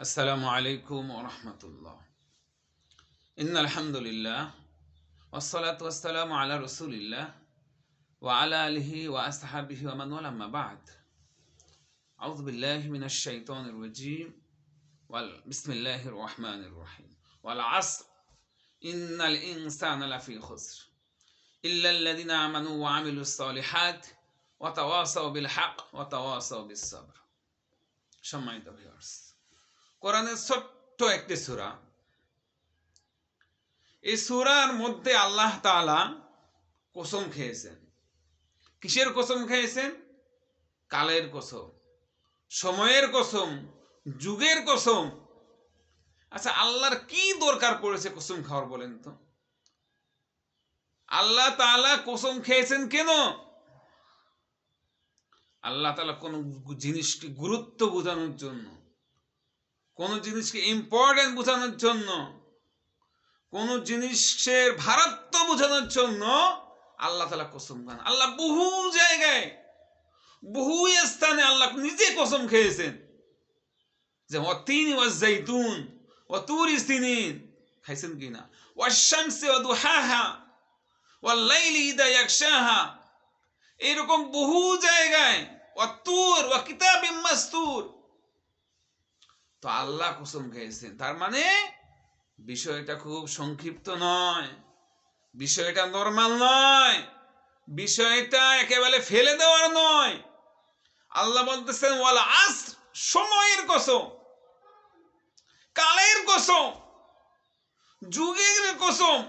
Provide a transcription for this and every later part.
السلام عليكم ورحمة الله إن الحمد لله والصلاة والسلام على رسول الله وعلى آله وأصحابه ومن والاه أما بعد أعوذ بالله من الشيطان الرجيم وال- بسم الله الرحمن الرحيم والعصر إن الإنسان لفي خسر إلا الذين آمنوا وعملوا الصالحات وتواصوا بالحق وتواصوا بالصبر সম্মানিত ভিউয়ার্স কোরআনের ছোট্ট একটি সূরা। এই সূরার মধ্যে আল্লাহ তাআলা কসম খেয়েছেন। কিসের কসম খেয়েছেন? কালের কসম, সময়ের কসম, যুগের কসম। আচ্ছা আল্লাহর কি দরকার পড়েছে কসম খাওয়ার বলেন তো? আল্লাহ তাআলা কসম খেয়েছেন কেন? আল্লাহ তাআলা কোন জিনিসকে গুরুত্ব বোঝানোর জন্য। কোন জিনিসকে ইম্পর্টেন্ট বোঝানোর জন্য, কোন জিনিসের ভারত্ব বোঝানোর জন্য আল্লাহ তালা কসম খান। আল্লাহ বহু জায়গায়, বহু স্থানে আল্লাহ নিজে কসম খেয়েছেন। যে অতিন ওয়া জাইতুন ও তুর ইস্তিনিন খাইছেন কিনা? ওয়াশামসি ওয়া দুহাহা ওয়াল লাইলি ইদা ইয়াকশাহা এরকম বহু জায়গায় অতুর ও কিতাবিম মাস্তুর তো আল্লাহ কসম খেয়েছেন। তার মানে বিষয়টা খুব সংক্ষিপ্ত নয়। বিষয়টা নর্মাল নয়। বিষয়টা একেবারে ফেলে দেওয়ার নয়। আল্লাহ বলতেছেন, ওয়াল আস সময়ের কসম, কালের কসম, যুগের কসম,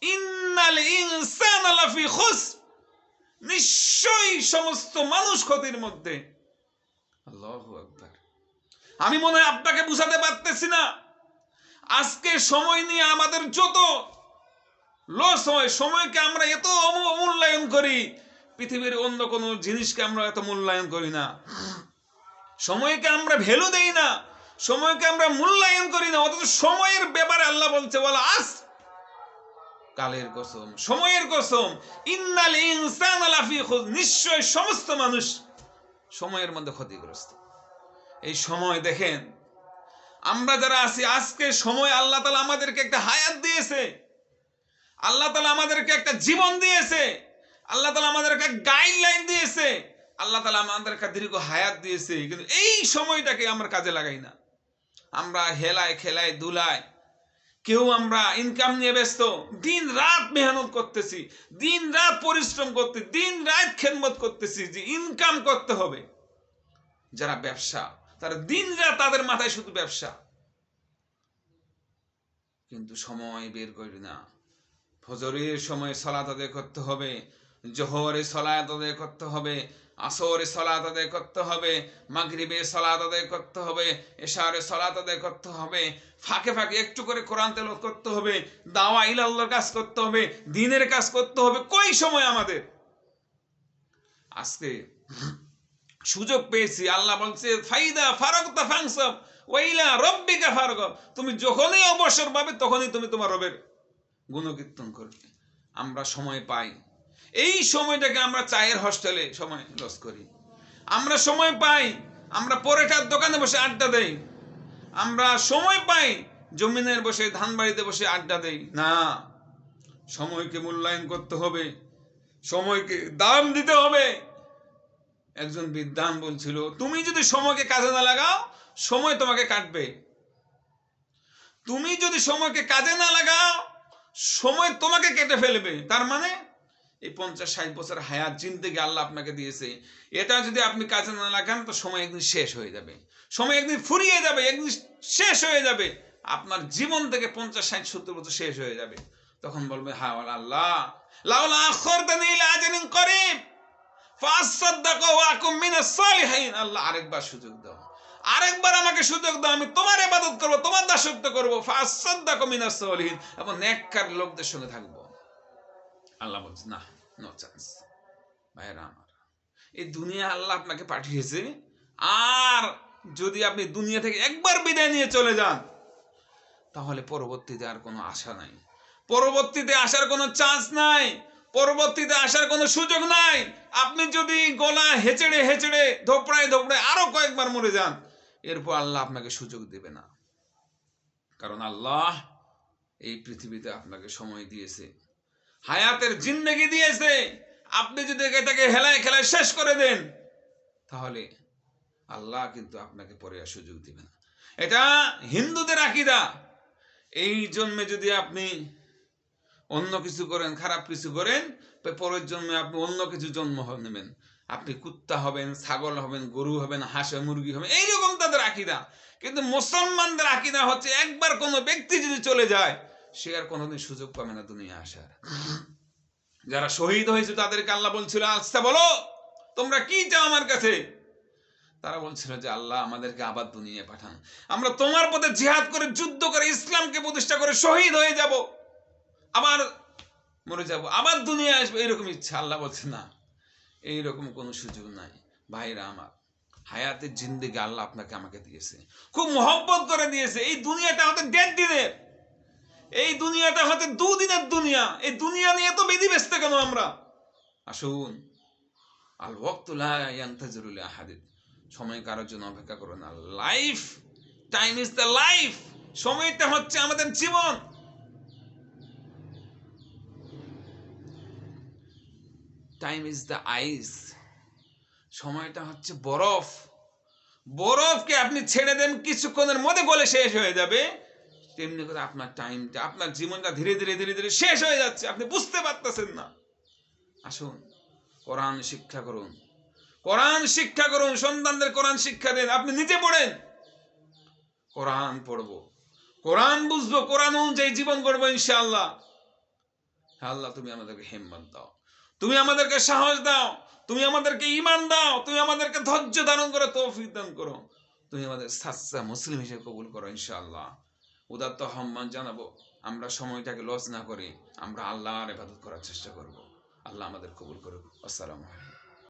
ইন্নাল ইনসান লাফি খুসর। নিশ্চয়ই সমস্ত মানুষ ক্ষতির মধ্যে। আমি মনে হয় আপনাকে বুঝাতে পারতেছি না। আজকে সময় নিয়ে আমাদের যত লস হয়, সময়কে আমরা এত অমূল্যায়ন করি, পৃথিবীর অন্য কোনো জিনিসকে আমরা এত মূল্যায়ন করি না। সময়কে আমরা ভ্যালু দেই না, সময়কে আমরা মূল্যায়ন করি না, অথচ সময়ের ব্যাপারে আল্লাহ বলছে বলা আস কালের কসম, সময়ের কসম। ইন্নাল ইনসান লাফি খুজ নিশ্চয় সমস্ত মানুষ সময়ের মধ্যে ক্ষতিগ্রস্ত। এই সময় দেখেন। আমরা যারা আছি, আজকে সময় আল্লাহ তালা আমাদেরকে একটা হায়াত দিয়েছে। আল্লাহ তালা আমাদেরকে একটা জীবন দিয়েছে। আল্লাহ তালা আমাদেরকে গাইডলাইন দিয়েছে। আল্লাহ তালা আমাদেরকে দীর্ঘ হায়াত দিয়েছে। কিন্তু এই সময়টাকে আমরা কাজে লাগাই না। আমরা হেলায় খেলায় দুলায়, কেউ আমরা ইনকাম নিয়ে ব্যস্ত, দিন রাত মেহনত করতেছি, দিন রাত পরিশ্রম করতে, দিন রাত খেদমত করতেছি যে ইনকাম করতে হবে। যারা ব্যবসা তারা দিন রাত তাদের মাথায় শুধু ব্যবসা। কিন্তু সময় বের করি না। ফজরের সময় সলাত আদায় করতে হবে জোহরে সলাত আদায় করতে হবে আসরে সলাত আদায় করতে হবে মাগরিবে সলাত আদায় করতে হবে এশারে সলাত আদায় করতে হবে, ফাঁকে ফাঁকে একটু করে কোরআন তেল করতে হবে, দাওয়া ইলাল্লাহর কাজ করতে হবে, দিনের কাজ করতে হবে, কই সময় আমাদের? আজকে সুযোগ পেয়েছি। আল্লাহ বলছে, ফাইদা ফারক তা ফাংসব ওইলা রব্বিকা ফারক তুমি যখনই অবসর পাবে, তখনই তুমি তোমার রবের গুণকীর্তন করবে। আমরা সময় পাই। এই সময়টাকে আমরা চায়ের হস্টেলে সময় লস করি। আমরা সময় পাই, আমরা পরেটার দোকানে বসে আড্ডা দেই। আমরা সময় পাই, জমিনের বসে ধান বাড়িতে বসে আড্ডা দেই। না, সময়কে মূল্যায়ন করতে হবে। সময়কে দাম দিতে হবে। একজন বিদ্বান বলছিল তুমি যদি সময়কে কাজে না লাগাও, সময় তোমাকে কাটবে। তুমি যদি সময়কে কাজে না লাগাও, সময় তোমাকে কেটে ফেলবে। তার মানে এই পঞ্চাশ ষাট বছর হায়াত জিন্দেগি আল্লাহ আপনাকে দিয়েছে। এটা যদি আপনি কাজে না লাগান, তো সময় একদিন শেষ হয়ে যাবে। সময় একদিন ফুরিয়ে যাবে, একদিন শেষ হয়ে যাবে। আপনার জীবন থেকে পঞ্চাশ ষাট সত্তর বছর শেষ হয়ে যাবে। তখন বলবে হ্যাঁ আল্লাহ। লাউলা আখরতানি ইলা আজালিন করিব। আল্লাহ আরেকবার সুযোগ দাও। আরেকবার আমাকে সুযোগ দাও, আমি তোমার ইবাদত করব, তোমার দাসত্ব করব। ফাসাদ্দাকা মিনাস সালিহিন এবং নেককার লোকদের সঙ্গে থাকব। আল্লাহ বলছে, না নো চান্স ভাইরা আমার, এই দুনিয়া আল্লাহ আপনাকে পাঠিয়েছে। আর যদি আপনি দুনিয়া থেকে একবার বিদায় নিয়ে চলে যান, তাহলে পরবর্তীতে আর কোনো আশা নাই। পরবর্তীতে আসার কোনো চান্স নাই। পরবর্তীতে আসার কোনো সুযোগ নাই। আপনি যদি গলা হেঁচড়ে হেঁচড়ে, ধোপড়ায় ধোপড়ায় আরও কয়েকবার মরে যান, এরপর আল্লাহ আপনাকে সুযোগ দেবে না। কারণ আল্লাহ এই পৃথিবীতে আপনাকে সময় দিয়েছে, হায়াতের জিন্দেগি দিয়েছে। আপনি যদি এটাকে হেলায় খেলায় শেষ করে দেন, তাহলে আল্লাহ কিন্তু আপনাকে পরে আর সুযোগ দিবে না। এটা হিন্দুদের আকিদা। এই জন্মে যদি আপনি অন্য কিছু করেন, খারাপ কিছু করেন পরের জন্মে আপনি অন্য কিছু জন্ম নেবেন। আপনি কুত্তা হবেন, ছাগল হবেন, গরু হবেন, হাঁস মুরগি হবেন, এইরকম তাদের আকিদা। কিন্তু মুসলমানদের আকিদা হচ্ছে একবার কোনো ব্যক্তি যদি চলে যায়, সে আর কোনোদিন সুযোগ পাবে না দুনিয়া আসার। যারা শহীদ হয়েছে তাদেরকে আল্লাহ বলছিল আচ্ছা বলো, তোমরা কি চাও আমার কাছে? তারা বলছিল যে, আল্লাহ আমাদেরকে আবার দুনিয়ায় পাঠান। আমরা তোমার পথে জিহাদ করে, যুদ্ধ করে, ইসলামকে প্রতিষ্ঠা করে শহীদ হয়ে যাব। আবার মরে যাব, আবার দুনিয়া আসবে এরকম ইচ্ছা, আল্লাহ বলছে, না, এইরকম কোনো সুযোগ নাই। ভাইরা আমার, হায়াতের জিন্দেগি আল্লাহ আপনাকে আমাকে দিয়েছে। খুব মহব্বত করে দিয়েছে। এই দুনিয়াটা হতে দেড় দিনের এই দুনিয়াটা হতে দুদিনের দুনিয়া। এই দুনিয়া নিয়ে তো বেদি ব্যস্ত কেন আমরা? আসুন, আল ওয়াক্তুলা আহাদিদ সময় কারোর জন্য অপেক্ষা করো না। Life time is the life সময়টা হচ্ছে আমাদের জীবন। টাইম ইজ দ্য আইস সময়টা হচ্ছে বরফ। বরফকে আপনি ছেড়ে দেন, কিছুক্ষণের মধ্যে গলে শেষ হয়ে যাবে। তেমনি করে আপনার টাইমটা আপনার জীবনটা ধীরে ধীরে ধীরে ধীরে শেষ হয়ে যাচ্ছে। আপনি বুঝতে পারতেছেন না। আসুন, কোরআন শিক্ষা করুন। কোরআন শিক্ষা করুন, সন্তানদের কোরআন শিক্ষা দেন। আপনি নিজে পড়েন। কোরআন পড়ব। কোরআন বুঝব, কোরআন অনুযায়ী জীবন করব ইনশাআল্লাহ। হ্যাঁ আল্লাহ, তুমি আমাদেরকে হেম্মত দাও। তুমি আমাদেরকে সাহস দাও, তুমি আমাদেরকে ইমান দাও, তুমি আমাদেরকে ধৈর্য ধারণ করো, তৌফিক দান করো। তুমি আমাদের সাচ্চা মুসলিম হিসেবে কবুল করো ইনশাআল্লাহ। উদাত্ত সম্মান জানাব, আমরা সময়টাকে লস না করে আমরা আল্লাহর ইবাদত করার চেষ্টা করব। আল্লাহ আমাদের কবুল করুক। আসসালামু আলাইকুম।